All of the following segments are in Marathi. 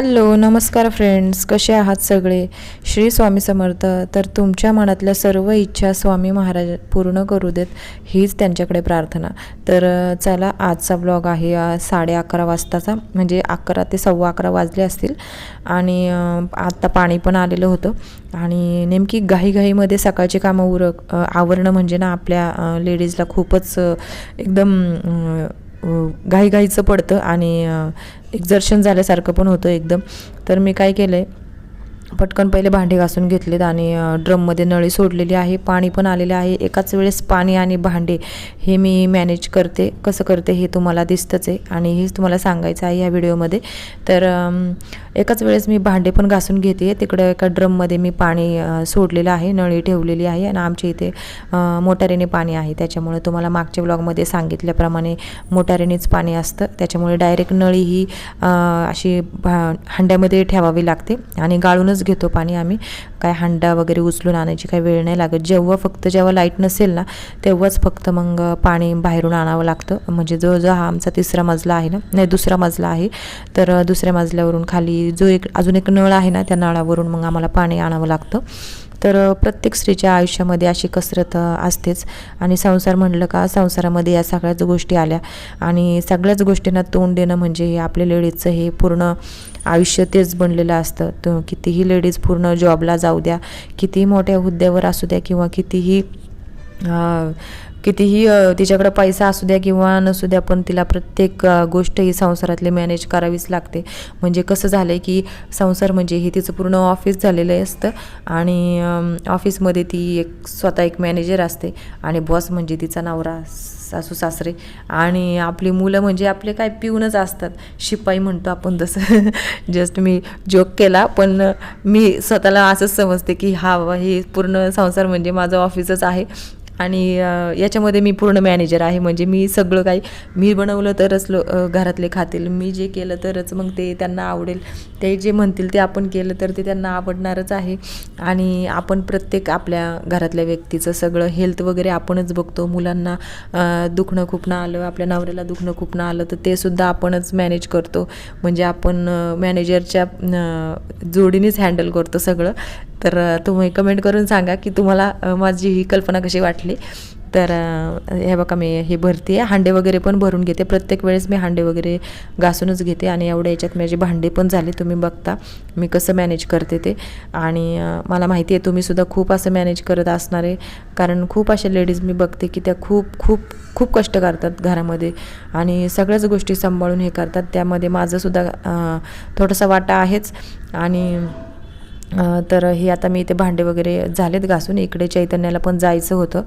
हॅलो नमस्कार फ्रेंड्स कसे आहात सगळे? श्री स्वामी समर्थ. तर तुमच्या मनातल्या सर्व इच्छा स्वामी महाराज पूर्ण करू देत हीच त्यांच्याकडे प्रार्थना. तर चला आजचा ब्लॉग आहे साडे अकरा वाजताचा म्हणजे अकरा ते सव्वा अकरा वाजले असतील. आणि आत्ता पाणी पण आलेलं होतं. आणि नेमकी घाईघाईमध्ये सकाळची कामं उरक आवरणं म्हणजे ना आपल्या लेडीजला खूपच एकदम घाईघाईचं पडतं. आणि एक्झर्शन झाल्यासारखं पण होतं एकदम. तर मी काय केलं आहे पटकन पहिले भांडे घासून घेतलेत आणि ड्रममध्ये नळी सोडलेली आहे पाणी पण आलेले आहे. एकाच वेळेस पाणी आणि भांडे हे मी मॅनेज करते. कसं करते हे तुम्हाला दिसतंच आहे आणि हेच तुम्हाला सांगायचं आहे या व्हिडिओमध्ये. तर एकाच वेळेस मी भांडे पण घासून घेते. तिकडं एका ड्रममध्ये मी पाणी सोडलेलं आहे नळी ठेवलेली आहे आणि आमच्या इथे मोटारीने पाणी आहे. त्याच्यामुळे तुम्हाला मागच्या ब्लॉगमध्ये सांगितल्याप्रमाणे मोटारीनेच पाणी असतं. त्याच्यामुळे डायरेक्ट नळी ही अशी भा हंड्यामध्ये ठेवावी लागते आणि गाळूनच घेतो पाणी आम्ही. काय हंडा वगैरे उचलून आणायची काही वेळ नाही लागत. जेव्हा फक्त जेव्हा लाइट नसेल ना तेव्हाच फक्त मग पाणी बाहेरून आणावं लागतं. म्हणजे जवळजवळ हा आमचा तिसरा मजला आहे ना नाही दुसरा मजला आहे तर दुसऱ्या मजल्यावरून खाली जो एक अजून एक नळ आहे ना त्या नळावरून मग आम्हाला पाणी आणावं लागतं. तर प्रत्येक स्त्रीच्या आयुष्यामध्ये अशी कसरत असतेच. आणि संसार म्हणलं का संसारामध्ये या सगळ्याच गोष्टी आल्या. आणि सगळ्याच गोष्टींना तोंड देणं म्हणजे हे आपल्या लेडीजचं हे पूर्ण आयुष्य तेच बनलेलं असतं. तर कितीही लेडीज पूर्ण जॉबला जाऊ द्या कितीही मोठ्या हुद्द्यावर असू द्या किंवा कितीही कितीही तिच्याकडे तिच्याकडं पैसा असू द्या किंवा नसू द्या पण तिला प्रत्येक गोष्ट ही संसारातली मॅनेज करावीच लागते. म्हणजे कसं झालं आहे की संसार म्हणजे हे तिचं पूर्ण ऑफिस झालेलं असतं आणि ऑफिसमध्ये ती एक स्वतः एक मॅनेजर असते आणि बॉस म्हणजे तिचा नवरा सासू सासरे आणि आपली मुलं म्हणजे आपले काय पिऊनच असतात. शिपाई म्हणतो आपण तसं. जस्ट मी जोक केला पण मी स्वतःला असंच समजते की हा हे पूर्ण संसार म्हणजे माझं ऑफिसच आहे. आणि याच्यामध्ये मी पूर्ण मॅनेजर आहे. म्हणजे मी सगळं काही मी बनवलं तरच लो घरातले खातील. मी जे केलं तरच मग ते त्यांना आवडेल. ते जे म्हणतील ते आपण केलं तर ते त्यांना आवडणारच आहे. आणि आपण प्रत्येक आपल्या घरातल्या व्यक्तीचं सगळं हेल्थ वगैरे आपणच बघतो. मुलांना दुखणं खुपणं आलं आपल्या नवऱ्याला दुखणं खुपणं आलं तर ते सुद्धा आपणच मॅनेज करतो. म्हणजे आपण मॅनेजरच्या जोडीनेच हँडल करतो सगळं. तर तुम्ही कमेंट करून सांगा की तुम्हाला माझी ही कल्पना कशी वाटली. तर हे बघा मी हे भरते हांडे वगैरे पण भरून घेते. प्रत्येक वेळेस मी हांडे वगैरे घासूनच घेते आणि एवढ्या याच्यात माझे भांडे पण झाले तुम्ही बघता. मी कसं मॅनेज करते ते. आणि मला माहिती आहे तुम्हीसुद्धा खूप असं मॅनेज करत असणार. आहे कारण खूप अशा लेडीज मी बघते की त्या खूप खूप खूप कष्ट करतात घरामध्ये. आणि सगळ्याच गोष्टी सांभाळून हे करतात. त्यामध्ये माझंसुद्धा थोडासा वाटा आहेच. आणि तर हे आता मी इथे भांडे वगैरे झालेत घासून. इकडे चैतन्याला पण जायचं होतं.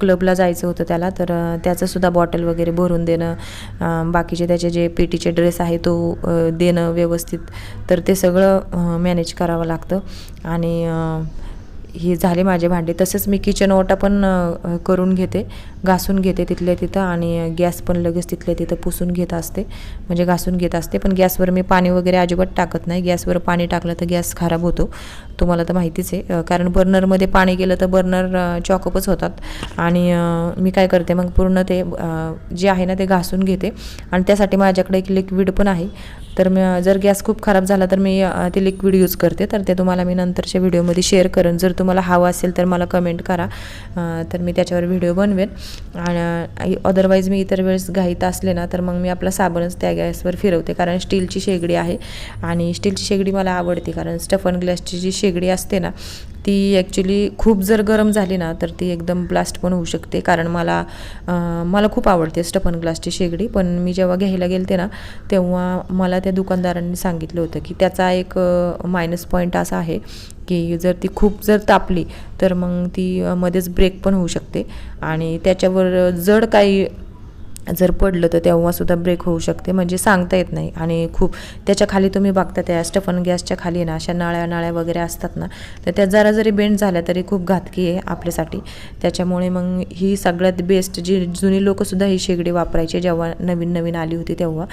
क्लबला जायचं होतं त्याला. तर त्याचंसुद्धा बॉटल वगैरे भरून देणं बाकीचे त्याचे जे पेटीचे ड्रेस आहे तो देणं व्यवस्थित. तर ते सगळं मॅनेज करावं लागतं. आणि हे झाले माझे भांडे. तसंच मी किचन ओटा पण करून घेते. घासून घेते तिथल्या तिथं आणि गॅस पण लगेच तिथल्या तिथं पुसून घेत असते. म्हणजे घासून घेत असते पण गॅसवर मी पाणी वगैरे अजिबात टाकत नाही. गॅसवर पाणी टाकलं तर गॅस खराब होतो. तुम्हाला तर माहितीच आहे. कारण बर्नरमध्ये पाणी गेलं तर बर्नर चॉकअपच होतात. आणि मी काय करते मग पूर्ण ते जे आहे ना ते घासून घेते. आणि त्यासाठी माझ्याकडे एक लिक्विड पण आहे. तर मी जर गॅस खूप खराब झाला तर मी ते लिक्विड यूज करते. तर ते तुम्हाला मी नंतरच्या व्हिडिओमध्ये शेअर करेन. जर तुम्हाला हवं असेल तर मला कमेंट करा. तर मी त्याच्यावर व्हिडिओ बनवेन. आणि अदरवाईज मी इतर वेळेस घाईत असले ना तर मग मी आपला साबणच त्या गॅसवर फिरवते. कारण स्टीलची शेगडी आहे आणि स्टीलची शेगडी मला आवडते. कारण स्टफन ग्लासची जी शेगडी असते ना ती ॲक्च्युली खूप जर गरम झाली ना तर ती एकदम ब्लास्ट पण होऊ शकते. कारण मला मला खूप आवडते स्टफन ग्लासची शेगडी. पण मी जेव्हा घ्यायला गेलते ना तेव्हा मला त्या दुकानदारांनी सांगितलं होतं की त्याचा एक मायनस पॉईंट असा आहे की जर ती खूप जर तापली तर मग ती मध्येच ब्रेक पण होऊ शकते. आणि त्याच्यावर जड काही जर पडलं तर तेव्हासुद्धा ब्रेक होऊ शकते. म्हणजे सांगता येत नाही. आणि खूप त्याच्याखाली तुम्ही बघता त्या स्टफन गॅसच्या खाली ना अशा नाळ्या नाळ्या वगैरे असतात ना तर त्या जरा जरी बेंड झाल्या तरी खूप घातकी आहे आपल्यासाठी. त्याच्यामुळे मग ही सगळ्यात बेस्ट जी जुनी लोकंसुद्धा ही शेगडी वापरायची जेव्हा नवीन नवीन आली होती तेव्हा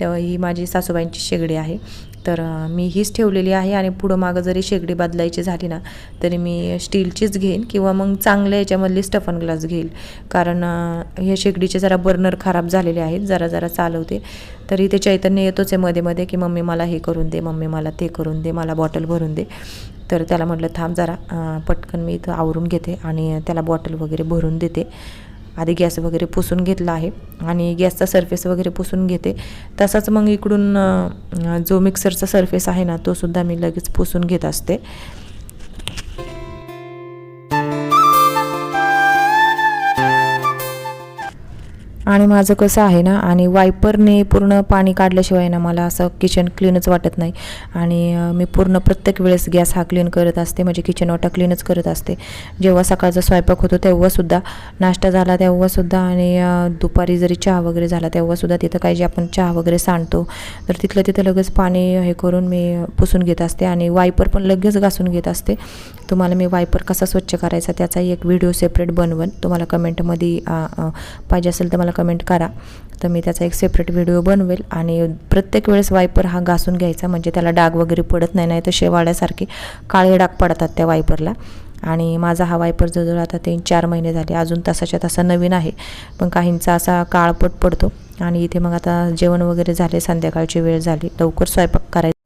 तेव्हा ही माझी सासूबाईंची शेगडी आहे. तर मी हीच ठेवलेली आहे आणि पुढं मागं जरी शेगडी बदलायची झाली ना तरी मी स्टीलचीच घेईन किंवा मग चांगल्या याच्यामधली स्टफन ग्लास घेईल. कारण हे शेगडीचे जरा बर्नर खराब झालेले आहेत जरा जरा चालवते. तरी ते चैतन्य येतोच आहे मध्ये मध्ये की मम्मी मला हे करून दे मम्मी मला ते करून दे मला बॉटल भरून दे. तर त्याला म्हटलं थांब जरा पटकन मी इथं आवरून घेते आणि त्याला बॉटल वगैरे भरून देते. आधी गॅस वगैरे पुसून घेतला आहे आणि गॅसचा सरफेस वगैरे पुसून घेते. तसाच मग इकडून जो मिक्सरचा सरफेस आहे ना तो सुद्धा मी लगेच पुसून घेत असते. आणि माझं कसं आहे ना आणि वायपरने पूर्ण पाणी काढल्याशिवाय ना मला असं किचन क्लीनच वाटत नाही. आणि मी पूर्ण प्रत्येक वेळेस गॅस हा क्लीन करत असते म्हणजे किचन वाटा क्लीनच करत असते. जेव्हा सकाळचा स्वयंपाक होतो तेव्हासुद्धा नाश्ता झाला तेव्हासुद्धा आणि दुपारी जरी चहा वगैरे झाला तेव्हासुद्धा तिथं काही जे आपण चहा वगैरे सांडतो तर तिथलं तिथं लगेच पाणी हे करून मी पुसून घेत असते आणि वायपर पण लगेच घासून घेत असते. तुम्हाला मी वायपर कसा स्वच्छ करायचा त्याचाही एक व्हिडिओ सेपरेट बनवन. तुम्हाला कमेंटमध्ये पाहिजे असेल तर मला कमेंट करा. तर मी त्याचा एक सेपरेट व्हिडिओ बनवेल आणि प्रत्येक वेळेस वायपर हा घासून घ्यायचा म्हणजे त्याला डाग वगैरे पडत नाही नाही तर शेवाळ्यासारखे काळे डाग पडतात त्या वायपरला आणि माझा हा वायपर जवळजवळ आता तीन चार महिने झाले अजून तसाच्या तसा नवीन आहे पण काहींचा असा काळपट पडतो. आणि इथे मग आता जेवण वगैरे झाले संध्याकाळची वेळ झाली लवकर स्वयंपाक करायचा.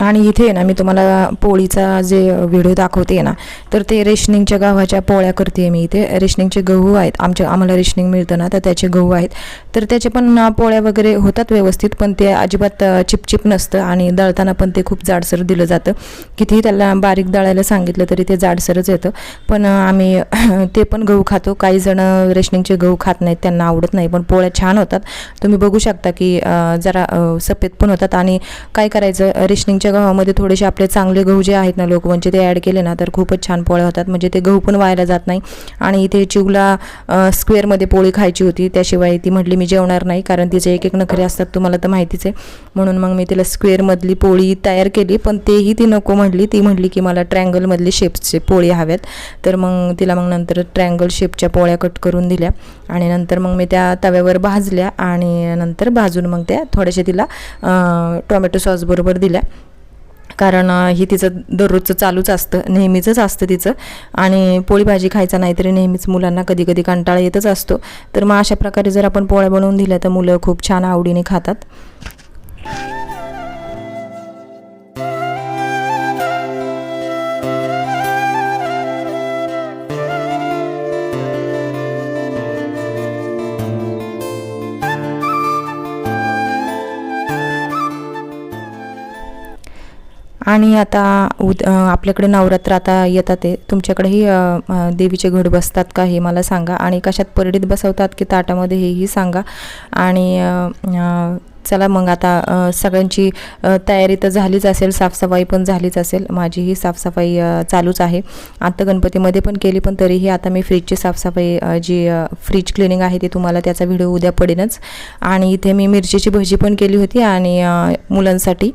आणि इथे आहे ना मी तुम्हाला पोळीचा जे व्हिडिओ दाखवते ना तर ते रेशनिंगच्या गव्हाच्या पोळ्या करते मी इथे. रेशनिंगचे गहू आहेत आमच्या आम्हाला रेशनिंग मिळतं ना तर त्याचे गहू आहेत. तर त्याचे पण पोळ्या वगैरे होतात व्यवस्थित पण ते अजिबात चिपचिप नसतं आणि दळताना पण ते खूप जाडसर दिलं जातं. कितीही त्याला बारीक दळायला सांगितलं तरी ते जाडसरच येतं. पण आम्ही ते पण गहू खातो. काही जण रेशनिंगचे गहू खात नाहीत त्यांना आवडत नाही पण पोळ्या छान होतात. तुम्ही बघू शकता की जरा सफेद पण होतात आणि काय करायचं रेशनिंगच्या गव्हामध्ये थोडेसे आपले चांगले गहू जे आहेत ना लोकवनचे ते ॲड केले ना तर खूपच छान पोळ्या होतात. म्हणजे ते गहू पण व्हायला जात नाही. आणि इथे चिवला स्क्वेअरमध्ये पोळी खायची होती. त्याशिवाय ती म्हटली मी जेवणार नाही कारण तिचे एक एक नखरे असतात तुम्हाला तर माहितीच आहे. म्हणून मग मी तिला स्क्वेअरमधली पोळी तयार केली पण तेही ती नको म्हटली. ती म्हटली की मला ट्रँगलमधली शेपचे पोळी हव्यात. तर मग तिला मग नंतर ट्रँगल शेपच्या पोळ्या कट करून दिल्या. आणि नंतर मग मी त्या तव्यावर भाजल्या आणि नंतर भाजून मग त्या थोड्याशा तिला टोमॅटो सॉसबरोबर दिल्या. कारण ही तिचं दररोजचं चालूच असतं नेहमीचंच असतं तिचं. आणि पोळी भाजी खायचा नाही तरी नेहमीच मुलांना कधी कधी कंटाळा येतच असतो. तर मग अशा प्रकारे जर आपण पोळ्या बनवून दिल्या तर मुलं खूप छान आवडीने खातात. आणि आता उद आपल्याकडे नवरात्र आता येतात ते. तुमच्याकडेही देवीचे घड बसतात का हे मला सांगा. आणि कशात परडीत बसवतात की ताटामध्ये हेही सांगा. आणि चला मग आता सगळ्यांची तयारी तर झालीच असेल साफसफाई पण झालीच असेल. माझीही साफसफाई चालूच आहे. आता गणपतीमध्ये पण केली पण तरीही आता मी फ्रीजची साफसफाई जी फ्रीज क्लिनिंग आहे ती तुम्हाला त्याचा व्हिडिओ उद्या पडेनच. आणि इथे मी मिरचीची भजी पण केली होती आणि मुलांसाठी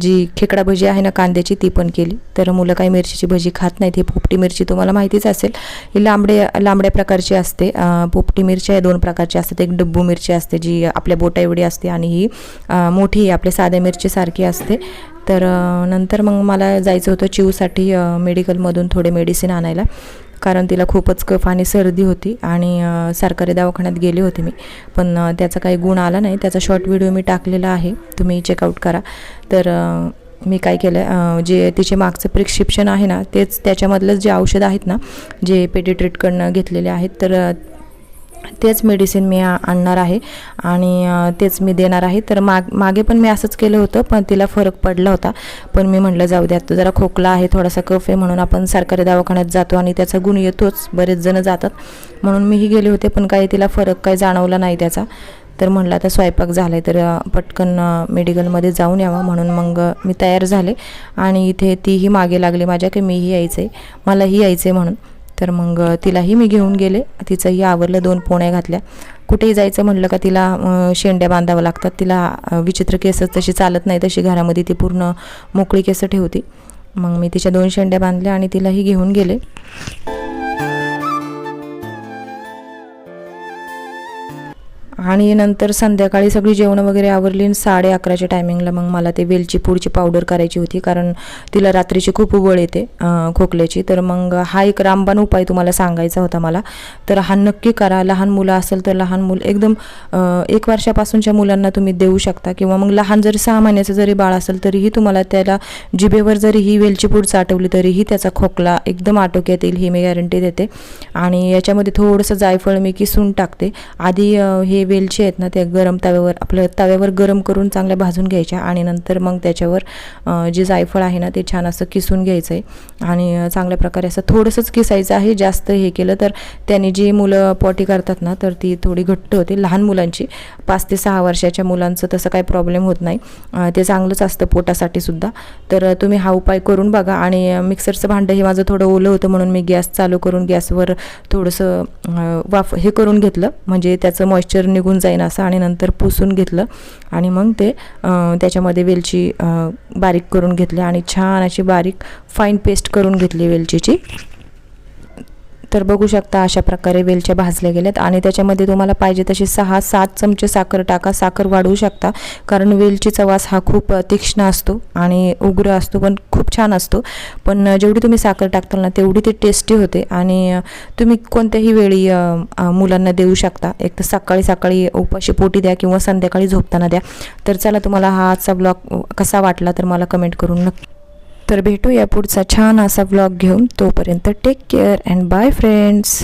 जी खेकडा भजी आहे ना कांद्याची ती पण केली. तर मुलं काही मिरचीची भजी खात नाहीत. ही पोपटी मिरची तुम्हाला माहितीच असेल. ही लांबडे लांबड्या प्रकारची असते. पोपटी मिरची आहे दोन प्रकारची असतात. एक डब्बू मिरची असते जी आपल्या बोटा एवढी असते आणि ही अं, मोठी आपल्या साध्या मिरचीसारखी असते. तर नंतर मग मला जायचं होतं चिवसाठी मेडिकलमधून थोडे मेडिसिन आणायला. कारण तिला खूपच कफ आणि सर्दी होती आणि सरकारी दवाखान्यात गेले होते मी. पण त्याचा काही गुण आला नाही. त्याचा शॉर्ट व्हिडिओ मी टाकलेला आहे. तुम्ही चेकआउट करा. तर मी काय केलं आहे जे तिचे मागचं प्रिस्क्रिप्शन आहे ना तेच त्याच्यामधलंच जे औषध आहेत ना जे पेडिट्रीटकडनं घेतलेले आहेत तर तेच मेडिसिन मी आणणार आहे. आणि तेच मी देणार आहे. तर माग मागे पण मी असंच केलं होतं पण तिला फरक पडला होता. पण मी म्हटलं जाऊ द्या तो जरा खोकला आहे थोडासा कफ आहे म्हणून आपण सरकारी दवाखान्यात जातो आणि त्याचा गुण येतोच. बरेच जण जातात. म्हणून मीही गेले होते पण काही तिला फरक काही जाणवला नाही त्याचा. तर म्हणलं आता स्वयंपाक झाला आहे तर पटकन मेडिकलमध्ये जाऊन यावं. म्हणून मग मी तयार झाले. आणि इथे तीही मागे लागली माझ्या की मीही यायचं. आहे मलाही यायचं आहे म्हणून. तर मग तिलाही मी घेऊन गेले. तिचंही आवरलं दोन पोण्या घातल्या. कुठेही जायचं म्हणलं का तिला शेंड्या बांधावं लागतात. तिला विचित्र केस तशी चालत नाही तशी. घरामध्ये ती पूर्ण मोकळी केसं ठेवती. मग मी तिच्या दोन शेंड्या बांधल्या आणि तिलाही घेऊन गेले. आणि नंतर संध्याकाळी सगळी जेवणं वगैरे आवरली आणि साडे अकराच्या टायमिंगला मग मला ते वेलची पूडची पावडर करायची होती कारण तिला रात्रीची खूप उबळ येते खोकल्याची. तर मग हा एक रामबाण उपाय तुम्हाला सांगायचा होता मला. तर हा नक्की करा. लहान मुलं असेल तर लहान मुलं एकदम एक वर्षापासूनच्या मुलांना तुम्ही देऊ शकता. किंवा मग लहान जरी सहा महिन्याचं जरी बाळ असेल तरीही तुम्हाला त्याला जिभेवर जरी ही वेलची पूड चाटवली तरीही त्याचा खोकला एकदम आटोक्यात येईल ही मी गॅरंटी देते. आणि याच्यामध्ये थोडंसं जायफळ मी किसून टाकते. आधी हे वेलची आहेत ना त्या गरम तव्यावर आपलं तव्यावर गरम करून चांगल्या भाजून घ्यायच्या आणि नंतर मग त्याच्यावर जे जायफळ आहे ना ते छान असं किसून घ्यायचं आहे आणि चांगल्या प्रकारे असं थोडंसंच किसायचं आहे जास्त हे केलं तर त्याने जी मुलं पॉटी करतात ना तर ती थोडी घट्ट होते लहान मुलांची. पाच ते सहा वर्षाच्या मुलांचं तसं काही प्रॉब्लेम होत नाही. ते चांगलंच असतं पोटासाठी सुद्धा. तर तुम्ही हा उपाय करून बघा आणि मिक्सरचं भांडं हे माझं थोडं ओलं होतं म्हणून मी गॅस चालू करून गॅसवर थोडंसं वाफ हे करून घेतलं. म्हणजे त्याचं मॉइश्चर निघून जाईन असं आणि नंतर पुसून घेतलं. आणि मग ते त्याच्यामध्ये वेलची बारीक करून घेतली आणि छान अशी बारीक फाईन पेस्ट करून घेतली वेलचीची. तर बघू शकता अशा प्रकारे वेलच्या भाजल्या गेल्यात. आणि त्याच्यामध्ये तुम्हाला पाहिजे तशी सहा सात चमचे साखर टाका. साखर वाढवू शकता कारण वेलचीचा वास हा खूप तीक्ष्ण असतो आणि उग्र असतो पण खूप छान असतो. पण जेवढी तुम्ही साखर टाकताल ना तेवढी ती टेस्टी होते. आणि तुम्ही कोणत्याही वेळी मुलांना देऊ शकता. एक तर सकाळी सकाळी उपाशी पोटी द्या किंवा संध्याकाळी झोपताना द्या. तर चला तुम्हाला हा आजचा ब्लॉग कसा वाटला तर मला कमेंट करून नक्की तर भेटूया पुढचा छान असा व्लॉग घेऊन. तोपर्यंत take care and bye friends